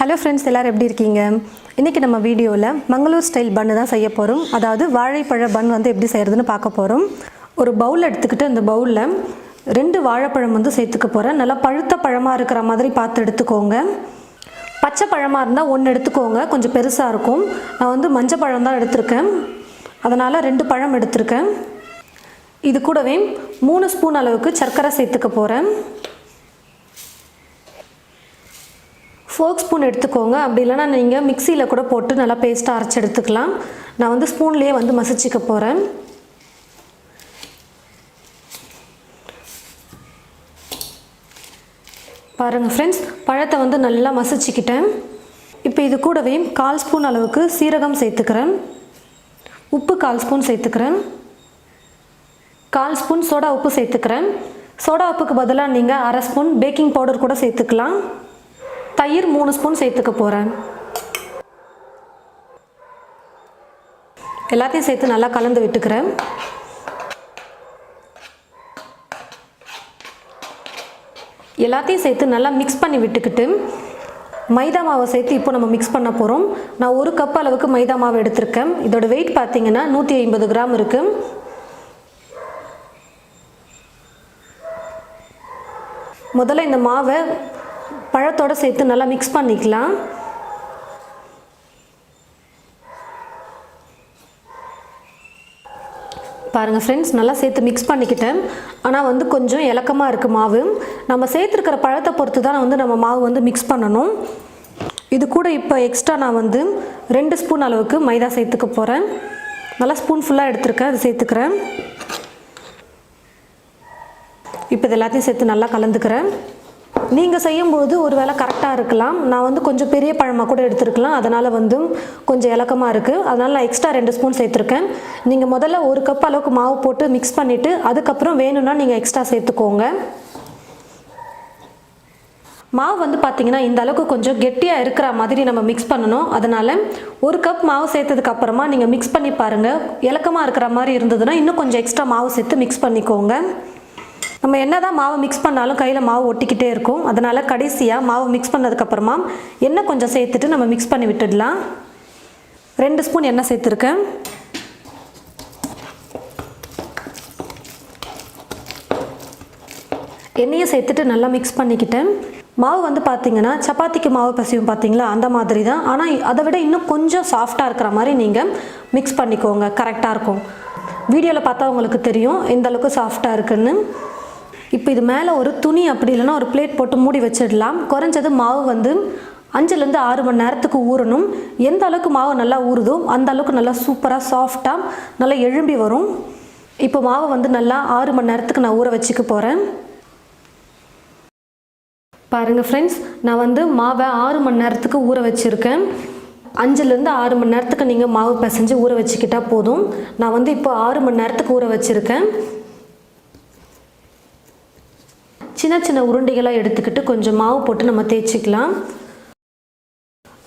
Hello friends எல்லோரும் எப்படி இருக்கீங்க? இன்றைக்கி நம்ம வீடியோவில் மங்களூர் ஸ்டைல் பன்னு தான் செய்ய போகிறோம் அதாவது வாழைப்பழ பன் வந்து எப்படி செய்கிறதுன்னு பார்க்க போகிறோம் ஒரு பவுல் எடுத்துக்கிட்டு அந்த பவுலில் ரெண்டு வாழைப்பழம் வந்து சேர்த்துக்க போகிறேன் நல்லா பழுத்த பழமாக இருக்கிற மாதிரி பார்த்து எடுத்துக்கோங்க. பச்சை பழமாக இருந்தால் ஒன்று எடுத்துக்கோங்க. கொஞ்சம் பெருசாக இருக்கும். நான் வந்து மஞ்சள் பழம் தான் எடுத்திருக்கேன். அதனால் ரெண்டு பழம் எடுத்திருக்கேன். இது கூடவே மூணு ஸ்பூன் அளவுக்கு சர்க்கரை சேர்த்துக்க போகிறேன் ஃபோக் ஸ்பூன் எடுத்துக்கோங்க. அப்படி இல்லைன்னா நீங்கள் மிக்சியில் கூட போட்டு நல்லா பேஸ்ட்டாக அரைச்சி எடுத்துக்கலாம். நான் வந்து ஸ்பூன்லேயே வந்து மசிச்சுக்க போகிறேன் பாருங்கள் ஃப்ரெண்ட்ஸ் பழத்தை வந்து நல்லா மசிச்சுக்கிட்டேன். இப்போ இது கூடவே கால் ஸ்பூன் அளவுக்கு சீரகம் சேர்த்துக்கிறேன். உப்பு கால் ஸ்பூன் சேர்த்துக்கிறேன். கால் ஸ்பூன் சோடா உப்பு சேர்த்துக்கிறேன். சோடா உப்புக்கு பதிலாக நீங்கள் அரை ஸ்பூன் பேக்கிங் பவுடர் கூட சேர்த்துக்கலாம். தயிர் மூணு ஸ்பூன் சேர்த்துக்க போகிறேன் எல்லாத்தையும் சேர்த்து நல்லா கலந்து விட்டுக்கிறேன். எல்லாத்தையும் சேர்த்து நல்லா மிக்ஸ் பண்ணி விட்டுக்கிட்டு மைதா மாவை சேர்த்து இப்போ நம்ம மிக்ஸ் பண்ண போகிறோம் நான் ஒரு கப் அளவுக்கு மைதா மாவு எடுத்திருக்கேன். இதோட வெயிட் பார்த்தீங்கன்னா நூற்றி ஐம்பது கிராம் இருக்குது முதல்ல இந்த மாவை பழத்தோடு சேர்த்து நல்லா மிக்ஸ் பண்ணிக்கலாம். பாருங்கள் ஃப்ரெண்ட்ஸ் நல்லா சேர்த்து மிக்ஸ் பண்ணிக்கிட்டேன். ஆனால் வந்து கொஞ்சம் இலக்கமாக இருக்குது மாவு. நம்ம சேர்த்துருக்கிற பழத்தை பொறுத்து தான் வந்து நம்ம மாவு வந்து மிக்ஸ் பண்ணணும். இது கூட இப்போ எக்ஸ்ட்ரா நான் வந்து ரெண்டு ஸ்பூன் அளவுக்கு மைதா சேர்த்துக்க போகிறேன் நல்லா ஸ்பூன் ஃபுல்லாக எடுத்துருக்கேன் அது சேர்த்துக்கிறேன். இப்போ இது எல்லாத்தையும் சேர்த்து நல்லா கலந்துக்கிறேன். நீங்கள் செய்யும்போது ஒரு வேளை கரெக்டாக இருக்கலாம். நான் வந்து கொஞ்சம் பெரிய பழமாக கூட எடுத்துருக்கலாம். அதனால் வந்து கொஞ்சம் இலக்கமாக இருக்குது அதனால் நான் எக்ஸ்ட்ரா ரெண்டு ஸ்பூன் சேர்த்துருக்கேன். நீங்கள் முதல்ல ஒரு கப் அளவுக்கு மாவு போட்டு மிக்ஸ் பண்ணிவிட்டு அதுக்கப்புறம் வேணும்னா நீங்கள் எக்ஸ்ட்ரா சேர்த்துக்கோங்க. மாவு வந்து பார்த்திங்கன்னா இந்த அளவுக்கு கொஞ்சம் கெட்டியாக இருக்கிற மாதிரி நம்ம மிக்ஸ் பண்ணணும். அதனால் ஒரு கப் மாவு சேர்த்ததுக்கு அப்புறமா நீங்கள் மிக்ஸ் பண்ணி பாருங்கள் இலக்கமாக இருக்கிற மாதிரி இருந்ததுன்னா இன்னும் கொஞ்சம் எக்ஸ்ட்ரா மாவு சேர்த்து மிக்ஸ் பண்ணிக்கோங்க. நம்ம என்ன தான் மாவு மிக்ஸ் பண்ணாலும் கையில் மாவு ஒட்டிக்கிட்டே இருக்கும். அதனால் கடைசியாக மாவு மிக்ஸ் பண்ணதுக்கப்புறமா எண்ணெய் கொஞ்சம் சேர்த்துட்டு நம்ம மிக்ஸ் பண்ணி விட்டுடலாம். ரெண்டு ஸ்பூன் எண்ணெய் சேர்த்துருக்கேன். எண்ணெயை சேர்த்துட்டு நல்லா மிக்ஸ் பண்ணிக்கிட்டேன். மாவு வந்து பார்த்தீங்கன்னா சப்பாத்திக்கு மாவு பசியும் பார்த்தீங்களா அந்த மாதிரி தான் ஆனால் அதை விட இன்னும் கொஞ்சம் சாஃப்டாக இருக்கிற மாதிரி நீங்கள் மிக்ஸ் பண்ணிக்கோங்க. கரெக்டாக இருக்கும். வீடியோவில் பார்த்தா உங்களுக்கு தெரியும் எந்த அளவுக்கு சாஃப்டாக இருக்குன்னு. இப்போ இது மேலே ஒரு துணி அப்படி இல்லைன்னா ஒரு பிளேட் போட்டு மூடி வச்சிடலாம். குறைஞ்சது மாவு வந்து அஞ்சுலேருந்து ஆறு மணி நேரத்துக்கு ஊறணும். எந்த அளவுக்கு மாவு நல்லா ஊறுதோ அந்த அளவுக்கு நல்லா சூப்பராக சாஃப்டாக நல்லா எழும்பி வரும். இப்போ மாவை வந்து நல்லா ஆறு மணி நேரத்துக்கு நான் ஊற வச்சுக்க போகிறேன் பாருங்கள் ஃப்ரெண்ட்ஸ் நான் வந்து மாவை ஆறு மணி நேரத்துக்கு ஊற வச்சுருக்கேன். அஞ்சுலேருந்து ஆறு மணி நேரத்துக்கு நீங்கள் மாவு பிசைஞ்சு ஊற வச்சுக்கிட்டால் போதும். நான் வந்து இப்போ ஆறு மணி நேரத்துக்கு ஊற வச்சுருக்கேன். சின்ன சின்ன உருண்டைகளாக எடுத்துக்கிட்டு கொஞ்சம் மாவு போட்டு நம்ம தேய்ச்சிக்கலாம்.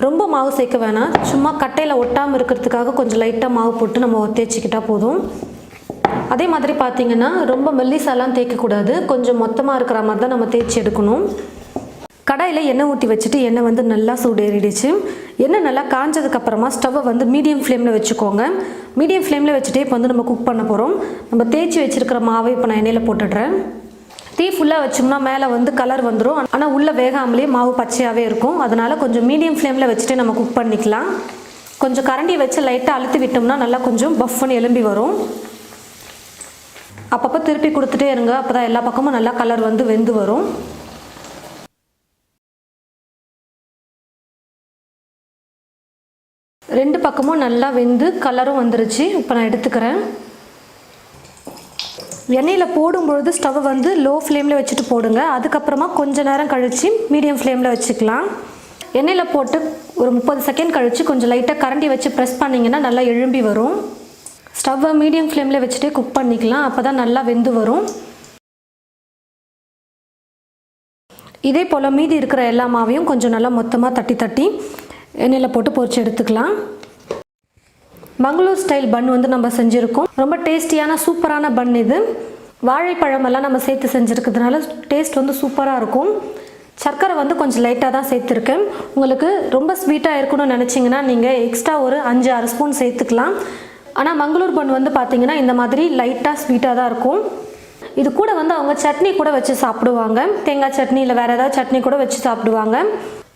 ரொம்ப மாவு சேர்க்க வேணாம். சும்மா கட்டையில் ஒட்டாமல் இருக்கிறதுக்காக கொஞ்சம் லைட்டாக மாவு போட்டு நம்ம தேய்ச்சிக்கிட்டால் போதும். அதே மாதிரி பார்த்தீங்கன்னா ரொம்ப மெல்லிசாலாம் தேய்க்கக்கூடாது. கொஞ்சம் மொத்தமாக இருக்கிற மாதிரி தான் நம்ம தேய்ச்சி எடுக்கணும். கடாயில் எண்ணெய் ஊற்றி வச்சுட்டு எண்ணெய் வந்து நல்லா சூடேறிடுச்சு. எண்ணெய் நல்லா காஞ்சதுக்கப்புறமா ஸ்டவ்வை வந்து மீடியம் ஃப்ளேமில் வச்சுக்கோங்க. மீடியம் ஃப்ளேமில் வச்சுட்டே இப்போ வந்து நம்ம குக் பண்ண போகிறோம் நம்ம தேய்ச்சி வச்சுருக்கிற மாவை இப்போ நான் எண்ணெயில் போட்டுடுறேன். தீ ஃபுல்லாக வச்சோம்னா மேலே வந்து கலர் வந்துடும் ஆனால் உள்ளே வேகாமலே மாவு பச்சையாகவே இருக்கும். அதனால் கொஞ்சம் மீடியம் ஃப்ளேமில் வச்சுட்டு நம்ம குக் பண்ணிக்கலாம். கொஞ்சம் கரண்டி வச்சு லைட்டாக அழுத்தி விட்டோம்னா நல்லா கொஞ்சம் பஃப்னு எலும்பி வரும். அப்பப்போ திருப்பி கொடுத்துட்டே இருங்க. அப்போ தான் எல்லா பக்கமும் நல்லா கலர் வந்து வெந்து வரும். ரெண்டு பக்கமும் நல்லா வெந்து கலரும் வந்துருச்சு. இப்போ நான் எடுத்துக்கிறேன். எண்ணெயில் போடும்பொழுது ஸ்டவ் வந்து லோ ஃப்ளேமில் வச்சுட்டு போடுங்க. அதுக்கப்புறமா கொஞ்ச நேரம் கழித்து மீடியம் ஃப்ளேமில் வச்சுக்கலாம். எண்ணெயில் போட்டு ஒரு முப்பது செகண்ட் கழித்து கொஞ்சம் லைட்டாக கரண்டி வச்சு ப்ரெஸ் பண்ணிங்கன்னா நல்லா எழும்பி வரும். ஸ்டவ்வை மீடியம் ஃப்ளேமில் வச்சுட்டே குக் பண்ணிக்கலாம். அப்போ தான் நல்லா வெந்து வரும். இதே போல் மீதி இருக்கிற எல்லா மாவையும் கொஞ்சம் நல்லா மொத்தமாக தட்டி தட்டி எண்ணெயில் போட்டு பொறிச்சு எடுத்துக்கலாம். மங்களூர் ஸ்டைல் பன் வந்து நம்ம செஞ்சுருக்கோம். ரொம்ப டேஸ்டியான சூப்பரான பன் இது. வாழைப்பழமெல்லாம் நம்ம சேர்த்து செஞ்சுருக்கிறதுனால டேஸ்ட் வந்து சூப்பராக இருக்கும். சர்க்கரை வந்து கொஞ்சம் லைட்டாக தான் சேர்த்துருக்கேன். உங்களுக்கு ரொம்ப ஸ்வீட்டாக இருக்கணும்னு நினச்சிங்கன்னா நீங்கள் எக்ஸ்ட்ரா ஒரு அஞ்சு ஆறு ஸ்பூன் சேர்த்துக்கலாம். ஆனால் மங்களூர் பன் வந்து பார்த்திங்கன்னா இந்த மாதிரி லைட்டாக ஸ்வீட்டாக தான் இருக்கும். இது கூட வந்து அவங்க சட்னி கூட வச்சு சாப்பிடுவாங்க. தேங்காய் சட்னி இல்லை வேறு ஏதாவது சட்னி கூட வச்சு சாப்பிடுவாங்க.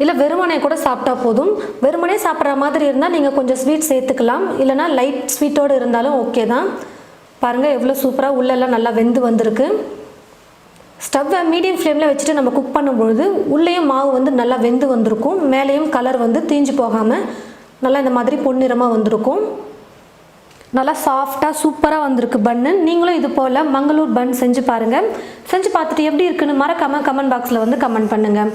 இல்லை வெறுமனே கூட சாப்பிட்டா போதும். வெறுமனே சாப்பிட்ற மாதிரி இருந்தால் நீங்கள் கொஞ்சம் ஸ்வீட் சேர்த்துக்கலாம். இல்லைனா லைட் ஸ்வீட்டோடு இருந்தாலும் ஓகே தான். பாருங்கள் எவ்வளோ சூப்பராக உள்ளெல்லாம் நல்லா வெந்து வந்திருக்கு. ஸ்டவ்வை மீடியம் ஃப்ளேமில் வச்சுட்டு நம்ம குக் பண்ணும்பொழுது உள்ளேயும் மாவு வந்து நல்லா வெந்து வந்திருக்கும். மேலேயும் கலர் வந்து தீஞ்சு போகாமல் நல்லா இந்த மாதிரி பொன்னிறமாக வந்திருக்கும். நல்லா சாஃப்டாக சூப்பராக வந்திருக்கு பன்னு நீங்களும் இது போல் மங்களூர் பன் செஞ்சு பாருங்கள் செஞ்சு பார்த்துட்டு எப்படி இருக்குன்னு மறக்காமல் கமெண்ட் பாக்ஸில் வந்து கமெண்ட் பண்ணுங்கள்